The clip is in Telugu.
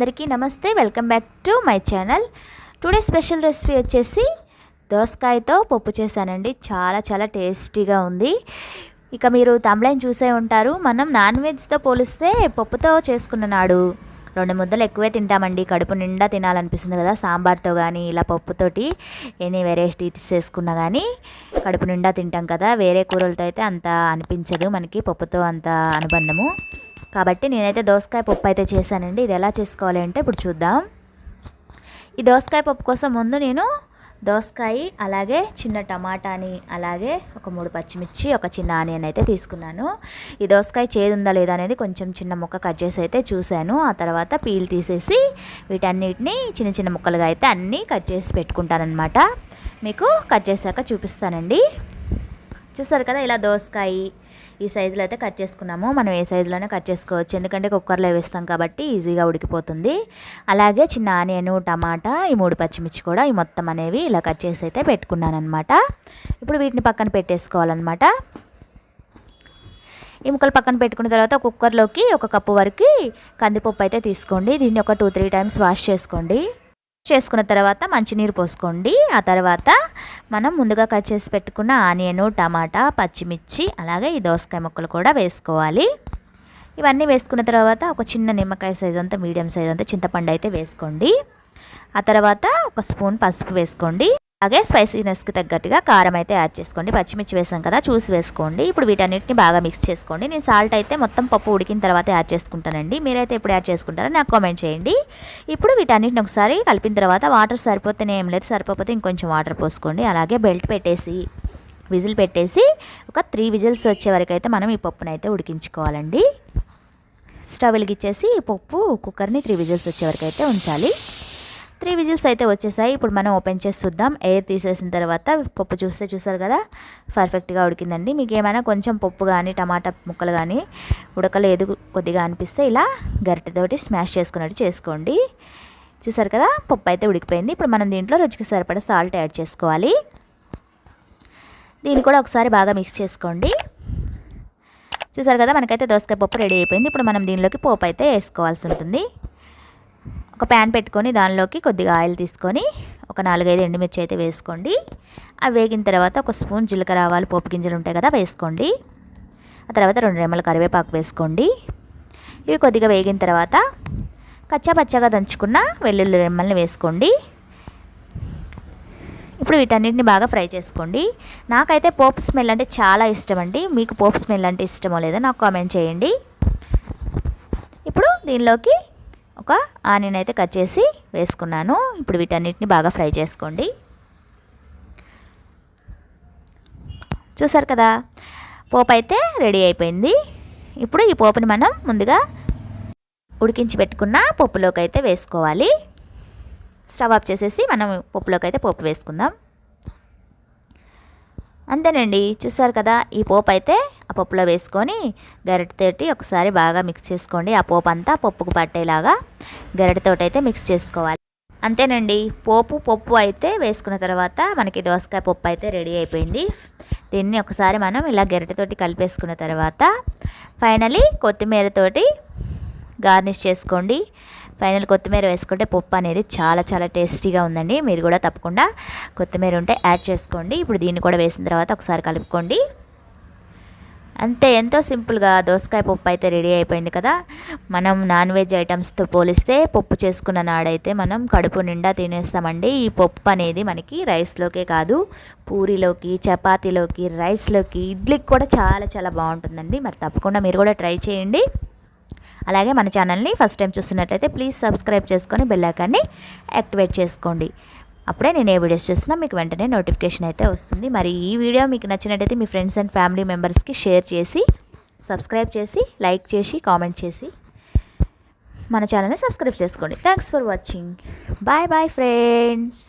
అందరికీ నమస్తే. Welcome back to my channel today special recipe వచ్చేసి దోసకాయతో పప్పు చేశానండి. చాలా చాలా టేస్టీగా ఉంది. ఇక మీరు తమ్లైన్ చూసే ఉంటారు. మనం నాన్ వెజ్తో పోలిస్తే పప్పుతో చేసుకున్న నాడు రెండు ముద్దలు ఎక్కువే తింటామండి. కడుపు నిండా తినాలనిపిస్తుంది కదా సాంబార్తో కానీ ఇలా పప్పుతోటి ఎనీ వెరైటీస్ చేసుకున్నా కానీ కడుపు నిండా తింటాం కదా. వేరే కూరలతో అయితే అంత అనిపించదు. మనకి పప్పుతో అంత అనుబంధము. కాబట్టి నేనైతే దోసకాయ పప్పు అయితే చేశానండి. ఇది ఎలా చేసుకోవాలి అంటే ఇప్పుడు చూద్దాం. ఈ దోసకాయ పప్పు కోసం ముందు నేను దోసకాయ అలాగే చిన్న టమాటాని అలాగే ఒక మూడు పచ్చిమిర్చి ఒక చిన్న ఆనియన్ అయితే తీసుకున్నాను. ఈ దోసకాయ చేదు ఉందా లేదా అనేది కొంచెం చిన్న ముక్క కట్ చేసి అయితే చూశాను. ఆ తర్వాత పీల్ తీసేసి వీటన్నిటిని చిన్న చిన్న ముక్కలుగా అయితే అన్నీ కట్ చేసి పెట్టుకుంటానమాట మీకు కట్ చేశాక చూపిస్తానండి. చూసారు కదా ఇలా దోసకాయ ఈ సైజులో అయితే కట్ చేసుకున్నాము. మనం ఏ సైజులోనే కట్ చేసుకోవచ్చు. ఎందుకంటే కుక్కర్లో వేస్తాం కాబట్టి ఈజీగా ఉడికిపోతుంది. అలాగే చిన్న ఆనియన్ టమాటా ఈ మూడు పచ్చిమిర్చి కూడా ఈ మొత్తం అనేవి ఇలా కట్ చేసి అయితే పెట్టుకున్నాను అనమాట ఇప్పుడు వీటిని పక్కన పెట్టేసుకోవాలన్నమాట. ఈ ముక్కలు పక్కన పెట్టుకున్న తర్వాత కుక్కర్లోకి ఒక కప్పు వరకు కందిపప్పు అయితే తీసుకోండి. దీన్ని ఒక టూ త్రీ టైమ్స్ వాష్ చేసుకోండి. చేసుకున్న తర్వాత మంచినీరు పోసుకోండి. ఆ తర్వాత మనం ముందుగా కట్ చేసి పెట్టుకున్న ఆనియన్ టమాటా పచ్చిమిర్చి అలాగే ఈ దోసకాయ ముక్కలు కూడా వేసుకోవాలి. ఇవన్నీ వేసుకున్న తర్వాత ఒక చిన్న నిమ్మకాయ సైజ్ అంతా మీడియం సైజ్ అంతా చింతపండు అయితే వేసుకోండి. ఆ తర్వాత ఒక స్పూన్ పసుపు వేసుకోండి. అలాగే స్పైసీనెస్కి తగ్గట్టుగా కారం అయితే యాడ్ చేసుకోండి. పచ్చిమిర్చి వేసాం కదా చూసి వేసుకోండి. ఇప్పుడు వీటన్నిటిని బాగా మిక్స్ చేసుకోండి. నేను సాల్ట్ అయితే మొత్తం పప్పు ఉడికిన తర్వాత యాడ్ చేసుకుంటానండి. మీరైతే ఎప్పుడు యాడ్ చేసుకుంటారో నాకు కామెంట్ చేయండి. ఇప్పుడు వీటన్నిటిని ఒకసారి కలిపిన తర్వాత వాటర్ సరిపోతేనే ఏం లేదు. సరిపోతే ఇంకొంచెం వాటర్ పోసుకోండి. అలాగే బెల్ట్ పెట్టేసి విజిల్ పెట్టేసి ఒక త్రీ విజిల్స్ వచ్చే వరకు అయితే మనం ఈ పప్పునైతే అయితే ఉడికించుకోవాలండి. స్టవ్ వెలిగించేసి ఈ పప్పు కుక్కర్ని త్రీ విజిల్స్ వచ్చే వరకు అయితే ఉంచాలి. త్రీ విజిల్స్ అయితే వచ్చేసాయి. ఇప్పుడు మనం ఓపెన్ చేసి చూద్దాం. ఎయిర్ తీసేసిన తర్వాత పప్పు చూస్తే చూసారు కదా? పర్ఫెక్ట్గా ఉడికిందండి. మీకు ఏమైనా కొంచెం పప్పు కానీ టమాటా ముక్కలు కానీ ఉడకలేదు కొద్దిగా అనిపిస్తే ఇలా గరిటెతోటి స్మాష్ చేసుకున్నట్టు చేసుకోండి. చూసారు కదా? పప్పు అయితే ఉడికిపోయింది. ఇప్పుడు మనం దీంట్లో రుచికి సరిపడా సాల్ట్ యాడ్ చేసుకోవాలి. దీన్ని కూడా ఒకసారి బాగా మిక్స్ చేసుకోండి. చూసారు కదా? మనకైతే దోసకాయ పప్పు రెడీ అయిపోయింది. ఇప్పుడు మనం దీనిలోకి పోపు అయితే వేసుకోవాల్సి ఉంటుంది. ఒక ప్యాన్ పెట్టుకొని దానిలోకి కొద్దిగా ఆయిల్ తీసుకొని ఒక నాలుగైదు ఎండుమిర్చి అయితే వేసుకోండి. అవి వేగిన తర్వాత ఒక స్పూన్ జీలకర్ర ఆవాలు పోపు గింజలు ఉంటాయి కదా వేసుకోండి. ఆ తర్వాత రెండు రెమ్మల కరివేపాకు వేసుకోండి. ఇవి కొద్దిగా వేగిన తర్వాత కచ్చా పచ్చగా దంచుకున్న వెల్లుల్లి రెమ్మల్ని వేసుకోండి. ఇప్పుడు వీటన్నిటిని బాగా ఫ్రై చేసుకోండి. నాకైతే పోపు స్మెల్ అంటే చాలా ఇష్టం అండి మీకు పోపు స్మెల్ అంటే ఇష్టమో లేదో నాకు కామెంట్ చేయండి. ఇప్పుడు దీనిలోకి ఒక ఆనియన్ అయితే కట్ చేసి వేసుకున్నాను. ఇప్పుడు వీటన్నిటిని బాగా ఫ్రై చేసుకోండి. చూసారు కదా? పోపు అయితే రెడీ అయిపోయింది. ఇప్పుడు ఈ పోపుని మనం ముందుగా ఉడికించి పెట్టుకున్న పప్పులోకి అయితే వేసుకోవాలి. స్టవ్ ఆఫ్ చేసేసి మనం పప్పులోకి అయితే పోపు వేసుకుందాం. అంతేనండి. చూసారు కదా? ఈ పోపు అయితే ఆ పప్పులో వేసుకొని గరిటెతోటి ఒకసారి బాగా మిక్స్ చేసుకోండి. ఆ పోపు అంతా పప్పుకు పట్టేలాగా గరిటెతోటి అయితే మిక్స్ చేసుకోవాలి. అంతేనండి పోపు పప్పు అయితే వేసుకున్న తర్వాత మనకి దోసకాయ పప్పు అయితే రెడీ అయిపోయింది. దీన్ని ఒకసారి మనం ఇలా గరిటెతోటి కలిపేసుకున్న తర్వాత ఫైనలీ కొత్తిమీరతోటి గార్నిష్ చేసుకోండి. ఫైనల్ కొత్తిమీర వేసుకుంటే పప్పు అనేది చాలా చాలా టేస్టీగా ఉందండి. మీరు కూడా తప్పకుండా కొత్తిమీర ఉంటే యాడ్ చేసుకోండి. ఇప్పుడు దీన్ని కూడా వేసిన తర్వాత ఒకసారి కలుపుకోండి. అంతే ఎంతో సింపుల్గా దోసకాయ పప్పు అయితే రెడీ అయిపోయింది కదా. మనం నాన్ వెజ్ ఐటమ్స్తో పోలిస్తే పప్పు చేసుకున్న నాడైతే మనం కడుపు నిండా తినేస్తామండి. ఈ పప్పు అనేది మనకి రైస్లోకే కాదు పూరిలోకి చపాతీలోకి రైస్లోకి ఇడ్లీకి కూడా చాలా చాలా బాగుంటుందండి. మరి తప్పకుండా మీరు కూడా ట్రై చేయండి. అలాగే మన ఛానల్ని ఫస్ట్ టైం చూస్తున్నట్లయితే ప్లీజ్ సబ్స్క్రైబ్ చేసుకొని బెల్లైకాన్ని యాక్టివేట్ చేసుకోండి. అప్పుడే నేను ఏ వీడియోస్ చేసినా మీకు వెంటనే నోటిఫికేషన్ అయితే వస్తుంది. మరి ఈ వీడియో మీకు నచ్చినట్టయితే మీ ఫ్రెండ్స్ అండ్ ఫ్యామిలీ మెంబర్స్కి షేర్ చేసి సబ్స్క్రైబ్ చేసి లైక్ చేసి కామెంట్ చేసి మన ఛానల్ని సబ్స్క్రైబ్ చేసుకోండి. Thanks for watching bye bye friends